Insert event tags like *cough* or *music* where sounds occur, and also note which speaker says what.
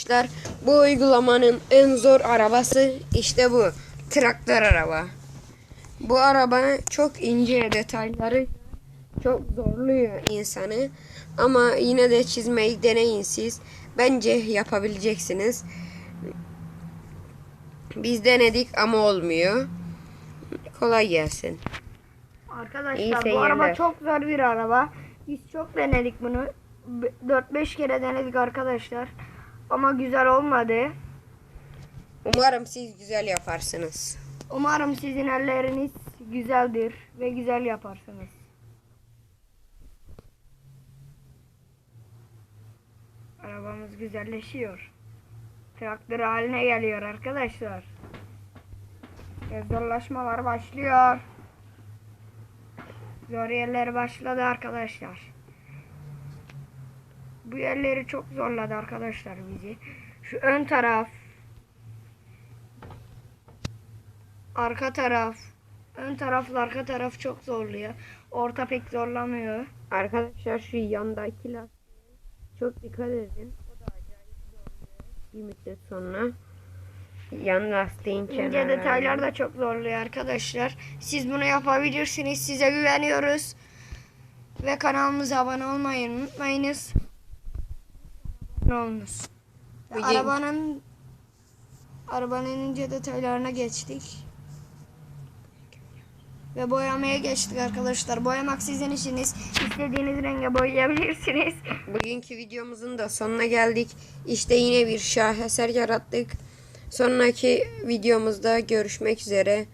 Speaker 1: Arkadaşlar bu uygulamanın en zor arabası işte bu. Traktör araba. Bu araba çok ince detayları çok zorluyor insanı. Ama yine de çizmeyi deneyin siz. Bence yapabileceksiniz. Biz denedik ama olmuyor. Kolay gelsin.
Speaker 2: Arkadaşlar bu araba çok zor bir araba. Biz çok denedik bunu. B- 4-5 kere denedik arkadaşlar. Ama güzel olmadı.
Speaker 1: Umarım siz güzel yaparsınız.
Speaker 2: Umarım sizin elleriniz güzeldir ve güzel yaparsınız. Arabamız güzelleşiyor. Traktör haline geliyor arkadaşlar. Zorlaşmalar başlıyor. Zor yerler başladı arkadaşlar. Bu yerleri çok zorladı arkadaşlar bizi. Şu ön taraf, arka taraf, ön tarafla arka taraf çok zorluyor. Orta pek zorlamıyor.
Speaker 1: Arkadaşlar şu yandaki lastiğe çok dikkat edin. O da acayip zorluyor. Bir müddet sonra yan lastiğin
Speaker 2: İnce
Speaker 1: kenarlarını-
Speaker 2: detaylar da çok zorluyor arkadaşlar. Siz bunu yapabilirsiniz. Size güveniyoruz. Ve kanalımıza abone olmayı unutmayınız. Abone olunuz.
Speaker 1: Bugün-
Speaker 2: Arabanın arabanın ince detaylarına geçtik. Ve boyamaya geçtik arkadaşlar. Boyamak sizin işiniz. İstediğiniz renge boyayabilirsiniz. *laughs*
Speaker 1: Bugünkü videomuzun da sonuna geldik. İşte yine bir şaheser yarattık. Sonraki videomuzda görüşmek üzere.